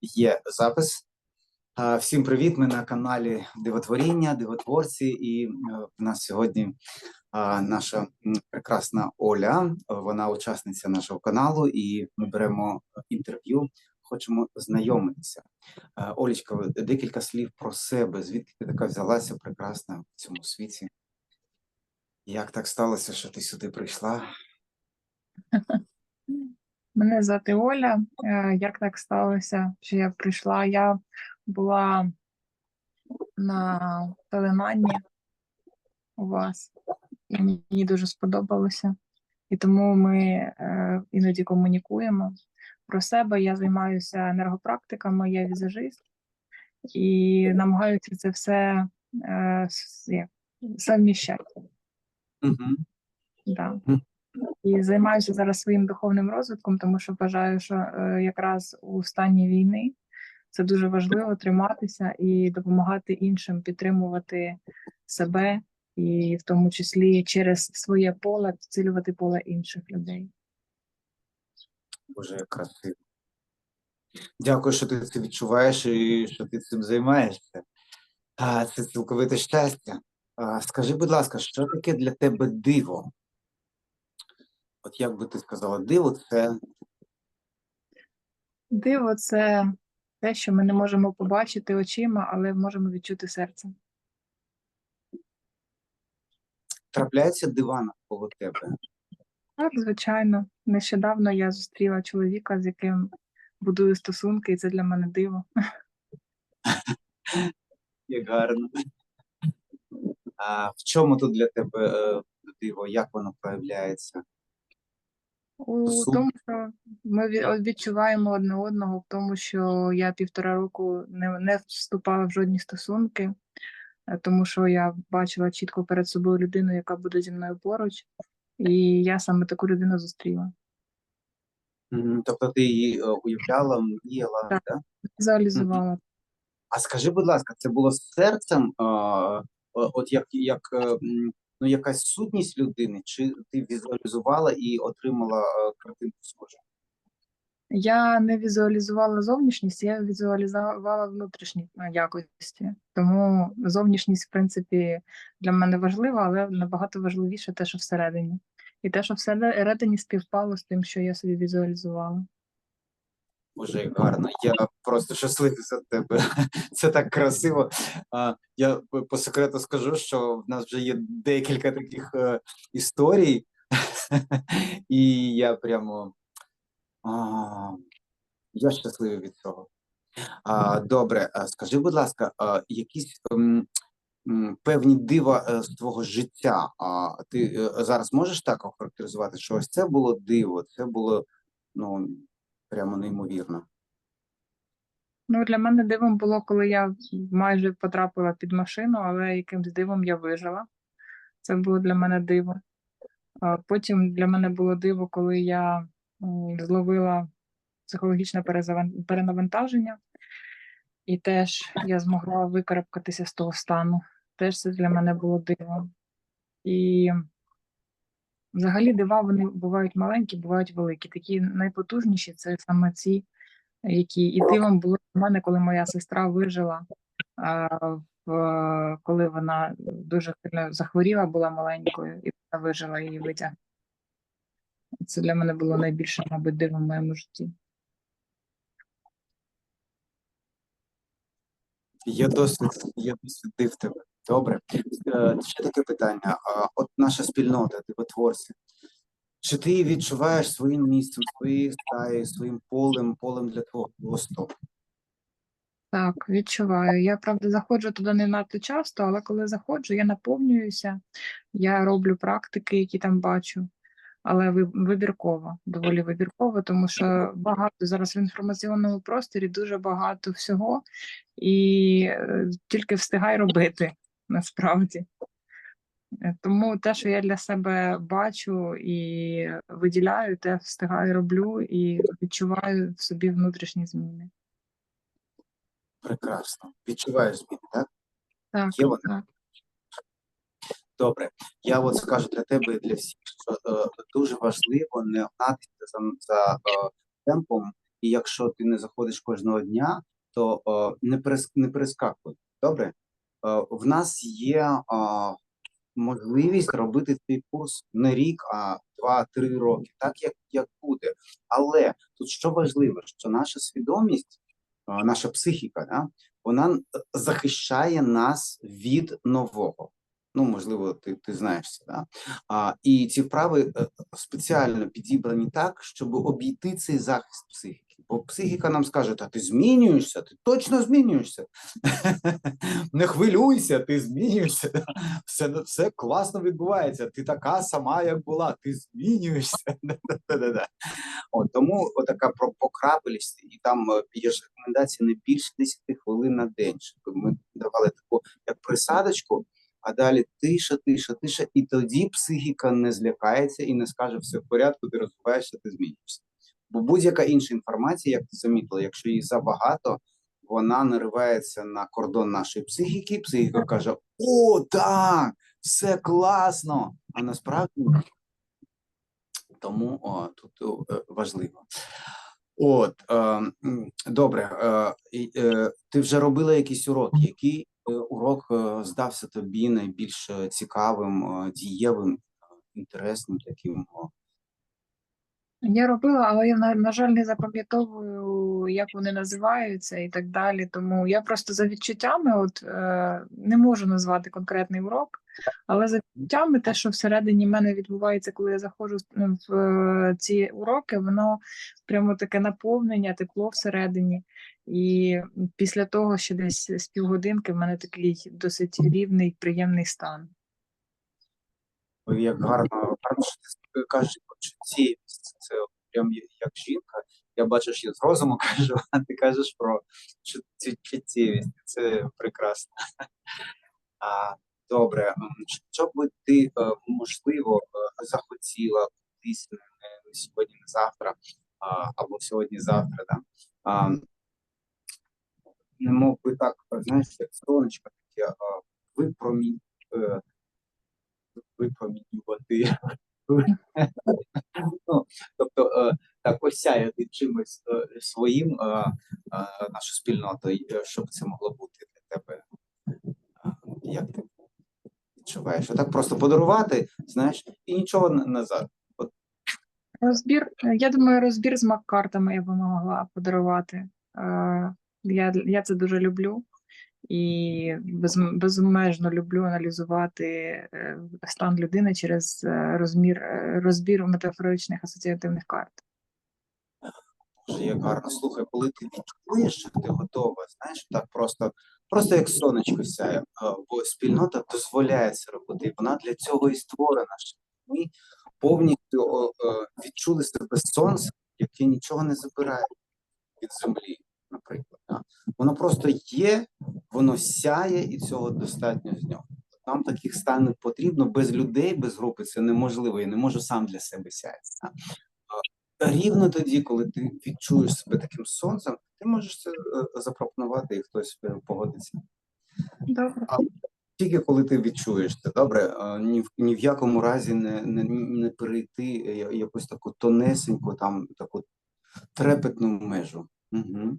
Є запис. Всім привіт! Ми на каналі Дивотворіння, Дивотворці, і е, в нас сьогодні наша прекрасна Оля. Вона учасниця нашого каналу, і ми беремо інтерв'ю. Хочемо знайомитися. Олічка, декілька слів про себе. Звідки ти така взялася прекрасна в цьому світі? Як так сталося, що ти сюди прийшла? Мене звати Оля. Е, Як так сталося, що я прийшла? Я була на теленанні у вас, і мені дуже сподобалося. І тому ми е, іноді комунікуємо. Про себе я займаюся енергопрактиками, я візажист і намагаюся це все е, совміщати. Угу. Да. І займаюся зараз своїм духовним розвитком, тому що вважаю, що е, якраз у стані війни це дуже важливо триматися і допомагати іншим підтримувати себе, і в тому числі через своє поле підсилювати поле інших людей. Боже, красиво. Дякую, що ти це відчуваєш і що ти цим займаєшся. Це цілковите щастя. Скажи, будь ласка, що таке для тебе диво? От як би ти сказала, диво це Диво це те, що ми не можемо побачити очима, але можемо відчути серцем. трапляється дива навколо тебе. Так, звичайно. Нещодавно я зустріла чоловіка, з яким будую стосунки, і це для мене диво. Як гарно. А в чому тут для тебе е, диво? Як воно проявляється? У Стосунки. тому, що ми відчуваємо одне одного, в тому, що я півтора року не, не вступала в жодні стосунки, е, тому що я бачила чітко перед собою людину, яка буде зі мною поруч, і я саме таку людину зустріла. Тобто ти її е, уявляла, мріяла, Так. да? Візуалізувала. А скажи, будь ласка, це було з серцем, а, от як, як е, м, ну, якась сутність людини, чи ти візуалізувала і отримала е, картинку схожу? Я не візуалізувала зовнішність, я візуалізувала внутрішні е, якості. Тому зовнішність, в принципі, для мене важлива, але набагато важливіше те, що всередині. І те, що всередині співпало з тим, що я собі візуалізувала. Боже, як гарно. Я просто щасливий за тебе. Це так красиво. Я по- секрету скажу, що в нас вже є декілька таких е, історій, і я прямо я щасливий від цього. Добре, скажи, будь ласка, якісь ем, певні дива е, з твого життя. А ти е, зараз можеш так охарактеризувати, що ось це було диво, це було ну прямо неймовірно. Ну, для мене дивом було, коли я майже потрапила під машину, але якимсь дивом я вижила. Це було для мене диво. Потім для мене було диво, коли я зловила психологічне перенавантаження, і теж я змогла викарабкатися з того стану. Теж це для мене було диво. І взагалі дива вони бувають маленькі, бувають великі. Такі найпотужніші це саме ці, які і дивом було для мене, коли моя сестра вижила, в, коли вона дуже сильно захворіла, була маленькою, і вона вижила її витяг. Це для мене було найбільше, мабуть, дивом в моєму житті. Є досвід, є досвід див тебе. Добре. Е, Ще таке питання. От наша спільнота, дивотворці. Чи ти відчуваєш своїм місцем, своєю стаєю, своїм полем, полем для твого росту? Так, відчуваю. Я правда заходжу туди не надто часто, але коли заходжу, я наповнююся, я роблю практики, які там бачу, але ви- вибірково, доволі вибірково, тому що багато зараз в інформаційному просторі дуже багато всього, і е, тільки встигай робити насправді. Е, Тому те, що я для себе бачу і виділяю, те встигаю роблю і відчуваю в собі внутрішні зміни. Прекрасно. Відчуваєш зміни, так? Так, Є так. Добре. Я от скажу для тебе і для всіх, дуже важливо не гнатися за, за е, темпом і якщо ти не заходиш кожного дня, то е, не перес, не перескакуй. Добре? Е, в нас є е, можливість робити цей курс не рік, а два-три роки, так як, як буде. Але тут що важливо, що наша свідомість, е, наша психіка, да, вона е, захищає нас від нового. Ну, можливо, ти, ти знаєш це, да? А, і ці вправи е, спеціально підібрані так, щоб обійти цей захист психіки. Бо психіка нам скаже: та ти змінюєшся, ти точно змінюєшся. Не хвилюйся, ти змінюєшся. Все, все класно відбувається. Ти така сама, як була, ти змінюєшся. От, тому отака про покрапелість, і там е, є ж рекомендація не більше 10 хвилин на день. Щоб ми давали таку як присадочку, а далі тиша, тиша, тиша, і тоді психіка не злякається і не скаже все в порядку, ти розвиваєшся, ти змінюєшся. Бо будь-яка інша інформація, як ти замітила, якщо її забагато, вона наривається на кордон нашої психіки. Психіка каже: О, так, все класно! А насправді тому о, тут е, важливо. От е, добре, е, е, ти вже робила якийсь урок. Який е, урок е, здався тобі найбільш е, цікавим, е, дієвим, е, інтересним таким? Я робила, але я, на, жаль, не запам'ятовую, як вони називаються і так далі. Тому я просто за відчуттями, от е, не можу назвати конкретний урок, але за відчуттями, те, що всередині мене відбувається, коли я заходжу в е, ці уроки, воно прямо таке наповнення, тепло всередині. І після того, ще десь з півгодинки, в мене такий досить рівний, приємний стан. Ой, як гарно, гарно, що кажеш про чуттєвість. Це прям як жінка. Я бачу, що я з розуму кажу, а ти кажеш про чу- чуттєвість. Це прекрасно. А, добре, що би ти, е, можливо, е, захотіла кудись не сьогодні, не завтра, або сьогодні-завтра, да? Не мов би так, знаєш, як сонечко таке, випромінь, е, випромінювати. ну, тобто, е, так осяяти чимось е, своїм нашу спільноту, щоб це могло бути для тебе. Як ти відчуваєш? Отак просто подарувати, знаєш, і нічого назад. Розбір, е, я думаю, розбір з мак-картами я би могла подарувати. Я, я це дуже люблю і без, безмежно люблю аналізувати е, стан людини через е, розмір, е, розбір метафоричних асоціативних карт. Боже, як гарно. Слухай, коли ти відчуєш, що ти готова, знаєш, так просто, просто як сонечко сяє, бо спільнота дозволяє це робити, вона для цього і створена. щоб Ми повністю відчули себе сонцем, яке нічого не забирає від землі, наприклад. да. Воно просто є, воно сяє, і цього достатньо з нього. Нам таких станів потрібно без людей, без групи це неможливо. Я не можу сам для себе сяяти. да. Рівно тоді, коли ти відчуєш себе таким сонцем, ти можеш це е, запропонувати, і хтось е, погодиться. Добре. Тільки коли ти відчуєш це, добре, ні в ні в якому разі не, не, не перейти е, якусь таку тонесеньку, там таку трепетну межу. Угу.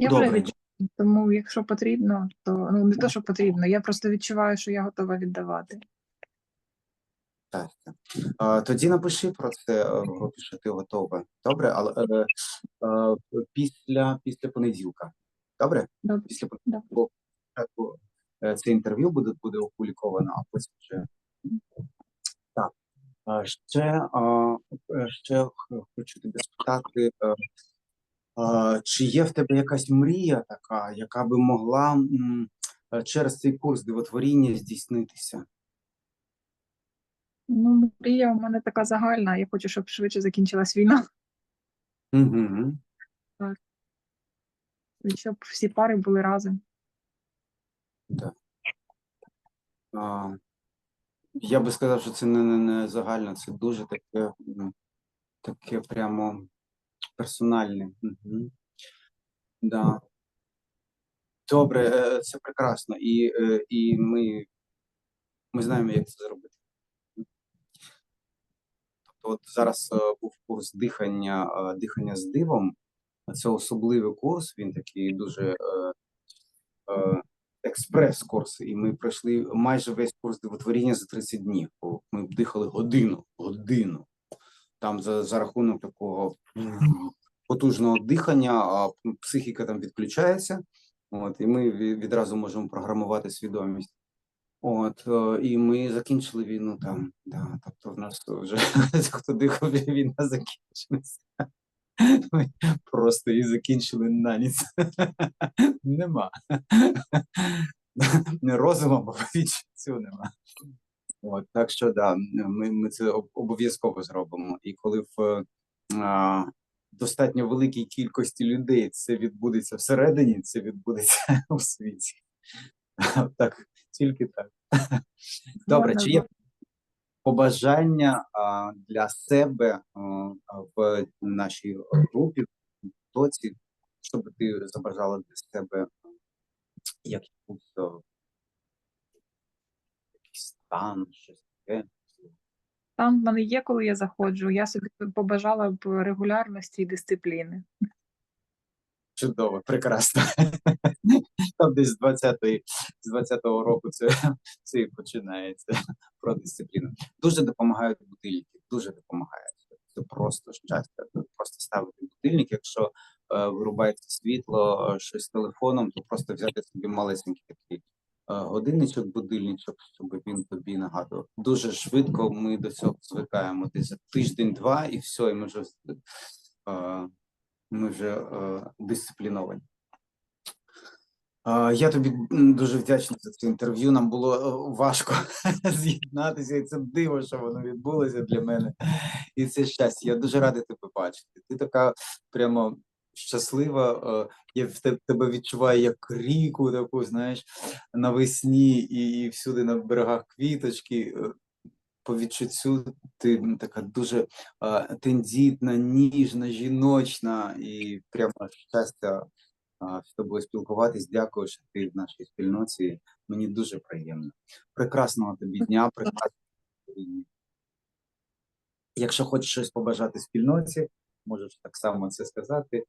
Я вже відчуваю, тому якщо потрібно, то ну не те, що потрібно, я просто відчуваю, що я готова віддавати. Так. Е, Тоді напиши про це е, в групі, що ти готова. Добре, але е, е, після, після понеділка. Добре? Добре. Після понеділка спочатку, е, це інтерв'ю буде, буде опубліковано, а потім вже. Так. Е, Ще, е, е, ще хочу тебе спитати, е, е, чи є в тебе якась мрія така, яка би могла м, е, через цей курс дивотворіння здійснитися? Ну, мрія у мене така загальна. Я хочу, щоб швидше закінчилась війна, Угу. і щоб всі пари були разом. А, я би сказав, що це не, не, не загально, це дуже таке, таке прямо персональне. Угу. Да. Добре, е, це прекрасно. І, е, і ми, ми знаємо, як це зробити. Тобто, от зараз е, був курс дихання, дихання з дивом, Це особливий курс, він такий дуже експрес-курс, і ми пройшли майже весь курс дивотворіння за 30 днів. Ми дихали годину, годину. Там за, за рахунок такого потужного дихання, психіка там відключається. От, і ми відразу можемо програмувати свідомість. От, е, і ми закінчили війну там. Да, тобто в нас вже хто дихав, війна закінчилася. Ми просто її закінчили на ніч. Нема. Не розумом, а відчуттю нема. От, так що да, ми, ми це обов'язково зробимо. І коли в а, достатньо великій кількості людей це відбудеться всередині, це відбудеться у світі. Так, тільки так. Добре, чи є побажання а, для себе а, в нашій групі, в тоці, щоб ти зображала для себе о, якийсь стан, щось таке. Там в мене є, коли я заходжу. Я собі побажала б регулярності і дисципліни. Чудово, прекрасно. Там десь з 20-ї, з 20-го року це, це і починається про дисципліну. Дуже допомагають будильники, дуже допомагають. Це просто щастя. Просто ставити будильник, якщо е, вирубається світло, е, щось з телефоном, то просто взяти собі малесенький такий годинничок, будильничок, щоб він тобі нагадував. Дуже швидко ми до цього звикаємо. Десь тиждень-два, і все, і ми вже е, ми вже е, дисципліновані. Е, я тобі дуже вдячний за це інтерв'ю. Нам було е, важко з'єднатися, і це диво, що воно відбулося для мене. І це щастя. Я дуже радий тебе бачити. Ти така прямо щаслива. е, Я в тебе відчуваю як ріку, таку, знаєш, навесні і, всюди на берегах квіточки. е, По відчуттю ти така дуже е, тендітна, ніжна, жіночна і прямо щастя а, з тобою спілкуватись. Дякую, що ти в нашій спільноті. Мені дуже приємно. Прекрасного тобі дня, прекрасного. Якщо хочеш щось побажати спільноті, можеш так само це сказати.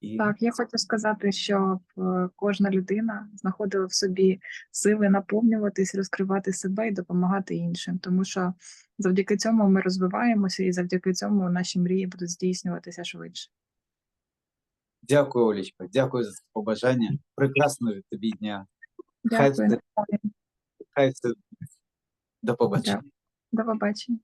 І Так, я хочу сказати, щоб е, кожна людина знаходила в собі сили наповнюватись, розкривати себе і допомагати іншим, тому що завдяки цьому ми розвиваємося, і завдяки цьому наші мрії будуть здійснюватися швидше. дякую, Олічка. Дякую за це побажання. Прекрасного тобі дня. Хай все, хай все. До побачення. До побачення.